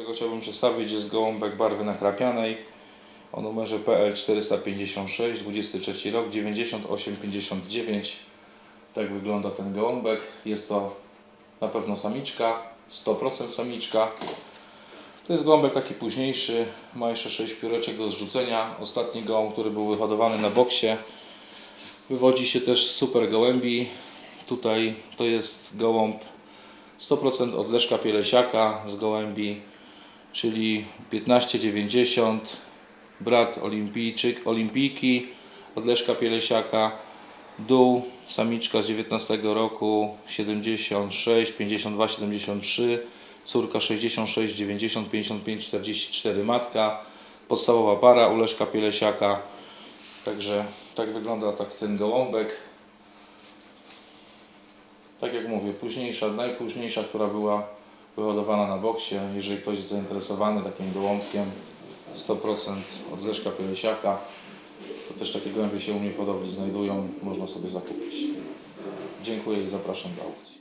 którego chciałbym przedstawić jest gołąbek barwy nakrapianej o numerze PL 456, 23 rok, 9859. Tak wygląda ten gołąbek. Jest to na pewno samiczka, 100% samiczka. To jest gołąbek taki późniejszy, ma jeszcze 6 pióreczek do zrzucenia. Ostatni gołąb, który był wyhodowany na boksie, wywodzi się też z super gołębi. Tutaj to jest gołąb 100% od Leszka Pielesiaka z gołębi, czyli 1590, brat olimpijczyk, olimpijki od Leszka Pielesiaka, dół, samiczka z 19 roku 76, 52, 73, córka 66, 90, 55, 44, matka, podstawowa para u Leszka Pielesiaka. Także tak wygląda tak ten gołąbek. Tak jak mówię, późniejsza, najpóźniejsza, która była wyhodowana na boksie. Jeżeli ktoś jest zainteresowany takim gołąbkiem 100% od Leszka to też takie gołębie się u mnie w hodowli znajdują, można sobie zakupić. Dziękuję i zapraszam do aukcji.